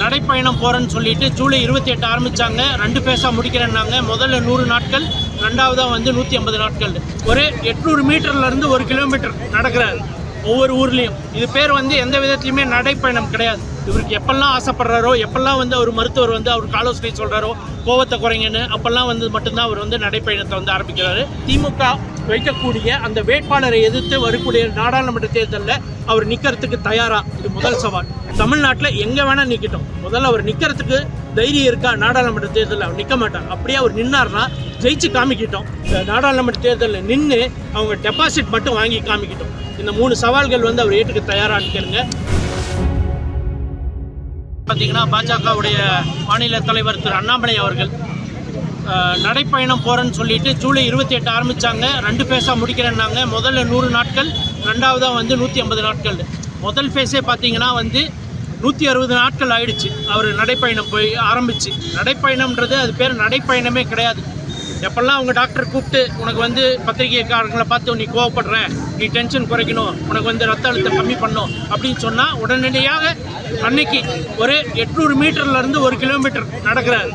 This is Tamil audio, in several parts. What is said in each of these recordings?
நடைப்பயணம் போகிறேன்னு சொல்லிட்டு ஜூலை இருபத்தி எட்டு ஆரம்பித்தாங்க ரெண்டு பேஸாக முடிக்கிறேன்னாங்க. முதல்ல நூறு நாட்கள் ரெண்டாவதாக வந்து நூற்றி ஐம்பது நாட்கள். ஒரு எட்நூறு மீட்டர்லேருந்து ஒரு கிலோமீட்டர் நடக்கிறார். ஒவ்வொரு ஊர்லேயும். இது பேர் வந்து எந்த விதத்துலையுமே நடைப்பயணம் கிடையாது. இவருக்கு எப்பெல்லாம் ஆசைப்படுறாரோ எப்பெல்லாம் வந்து அவர் மருத்துவர் வந்து அவருக்கு ஆலோசனை சொல்கிறாரோ கோவத்தை குறைங்கன்னு அப்பெல்லாம் வந்து மட்டும்தான் அவர் வந்து நடைப்பயணத்தை வந்து ஆரம்பிக்கிறாரு. திமுக வைக்கக்கூடிய அந்த வேட்பாளரை எதிர்த்து வரக்கூடிய நாடாளுமன்ற தேர்தலில் அவர் நிற்கிறதுக்கு தயாராக இது முதல் சவால். தமிழ்நாட்டில் எங்கே வேணால் நிற்கட்டும் முதல்ல அவர் நிற்கிறதுக்கு தைரியம் இருக்கா? நாடாளுமன்ற தேர்தலில் அவர் நிற்க மாட்டார். அப்படியே அவர் நின்னார்னா ஜெயிச்சு காமிக்கிட்டோம். இந்த நாடாளுமன்ற தேர்தலில் நின்று அவங்க டெபாசிட் மட்டும் வாங்கி காமிக்கிட்டோம். இந்த மூணு சவால்கள் வந்து அவர் ஏற்றுக்க தயாரான்னு கேளுங்க. பார்த்தீங்கன்னா பாஜகவுடைய மாநில தலைவர் திரு அண்ணாமலை அவர்கள் நடைப்பயணம் போகிறேன்னு சொல்லிட்டு ஜூலை இருபத்தி எட்டு ஆரம்பித்தாங்க ரெண்டு ஃபேஸாக முடிக்கிறேன்னாங்க. முதல்ல நூறு நாட்கள் ரெண்டாவதாக வந்து நூற்றி ஐம்பது நாட்கள். முதல் ஃபேஸே பார்த்தீங்கன்னா வந்து நூற்றி அறுபது நாட்கள் ஆயிடுச்சு. அவர் நடைப்பயணம் போய் ஆரம்பிச்சு. நடைப்பயணம்ன்றது அது பேர் நடைப்பயணமே கிடையாது. எப்பெல்லாம் அவங்க டாக்டர் கூப்பிட்டு உனக்கு வந்து பத்திரிகைக்காரங்களை பார்த்து நீ கோவப்படுற நீ டென்ஷன் குறைக்கணும் உனக்கு வந்து ரத்த அழுத்தம் கம்மி பண்ணும் அப்படின்னு சொன்னால் உடனடியாக அன்னைக்கு ஒரு எட்நூறு மீட்டர்லேருந்து ஒரு கிலோமீட்டர் நடக்கிறாரு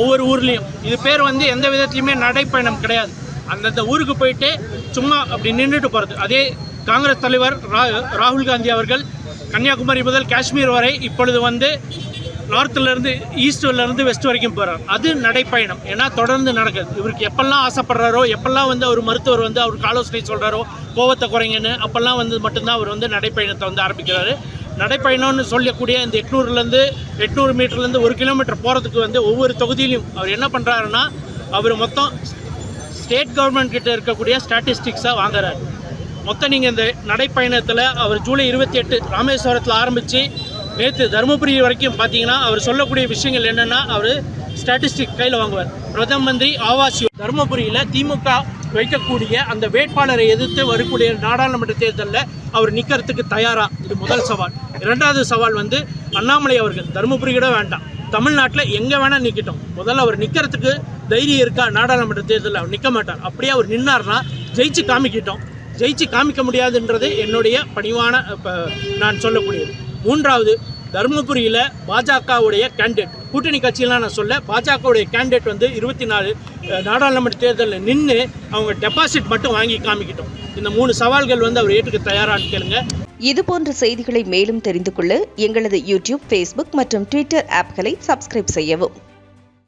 ஒவ்வொரு ஊர்லேயும். இது பேர் வந்து எந்த விதத்துலையுமே நடைப்பயணம் கிடையாது. அந்தந்த ஊருக்கு போயிட்டு சும்மா அப்படி நின்றுட்டு போகிறது அதே காங்கிரஸ் தலைவர் ரா ராகுல் காந்தி அவர்கள் கன்னியாகுமரி முதல் காஷ்மீர் வரை இப்பொழுது வந்து நார்த்துலேருந்து ஈஸ்ட்லேருந்து வெஸ்ட் வரைக்கும் போகிறார் அது நடைப்பயணம். ஏன்னா தொடர்ந்து நடக்குது. இவருக்கு எப்பெல்லாம் ஆசைப்படுறாரோ எப்பெல்லாம் வந்து அவர் மருத்துவர் வந்து அவருக்கு ஆலோசனை சொல்கிறாரோ கோவத்தை குறைங்கன்னு அப்போல்லாம் வந்து மட்டும்தான் அவர் வந்து நடைப்பயணத்தை வந்து ஆரம்பிக்கிறாரு. நடைப்பயணம்னு சொல்லக்கூடிய இந்த எட்நூறுலேருந்து எட்நூறு மீட்டர்லேருந்து ஒரு கிலோமீட்டர் போகிறதுக்கு வந்து ஒவ்வொரு தொகுதியிலையும் அவர் என்ன பண்ணுறாருன்னா அவர் மொத்தம் ஸ்டேட் கவர்மெண்ட் கிட்ட இருக்கக்கூடிய ஸ்டாட்டிஸ்டிக்ஸாக வாங்குறாரு. மொத்தம் நீங்கள் இந்த நடைப்பயணத்தில் அவர் ஜூலை இருபத்தி எட்டு ராமேஸ்வரத்தில் ஆரம்பித்து நேற்று தருமபுரி வரைக்கும் பார்த்தீங்கன்னா அவர் சொல்லக்கூடிய விஷயங்கள் என்னென்னா அவர் ஸ்டாட்டிஸ்டிக் கையில் வாங்குவார். பிரதம மந்திரி ஆவாஸ் தருமபுரியில் திமுக வைக்கக்கூடிய அந்த வேட்பாளரை எதிர்த்து வரக்கூடிய நாடாளுமன்ற தேர்தலில் அவர் நிற்கிறதுக்கு தயாராக இது முதல் சவால். இரண்டாவது சவால் வந்து அண்ணாமலை அவர்கள். தருமபுரி கூட வேண்டாம். தமிழ்நாட்டில் எங்கே வேணால் நிற்கட்டும் முதல்ல அவர் நிற்கிறதுக்கு தைரியம் இருக்கா? நாடாளுமன்ற தேர்தலில் அவர் நிற்க மாட்டார். அப்படியே அவர் நின்னார்னா ஜெயிச்சு காமிக்கிட்டோம். ஜெயிச்சு காமிக்க முடியாதுன்றது என்னுடைய பணிவான இப்போ நான் சொல்லக்கூடியது. மூன்றாவது தருமபுரியில் பாஜகவுடைய கேண்டிடேட் கூட்டணி கட்சியெலாம் நான் சொல்ல பாஜகவுடைய கேண்டிடேட் வந்து இருபத்தி நாலு நாடாளுமன்ற தேர்தலில் நின்று அவங்க டெபாசிட் மட்டும் வாங்கி காமிக்கிட்டோம். இந்த மூணு சவால்கள் வந்து அவர் ஏற்றுக்க தயாரான்னு கேளுங்க. இது போன்ற செய்திகளை மேலும் தெரிந்து கொள்ள எங்களது யூடியூப் ஃபேஸ்புக் மற்றும் ட்விட்டர் ஆப்களை சப்ஸ்கிரைப் செய்யவும்.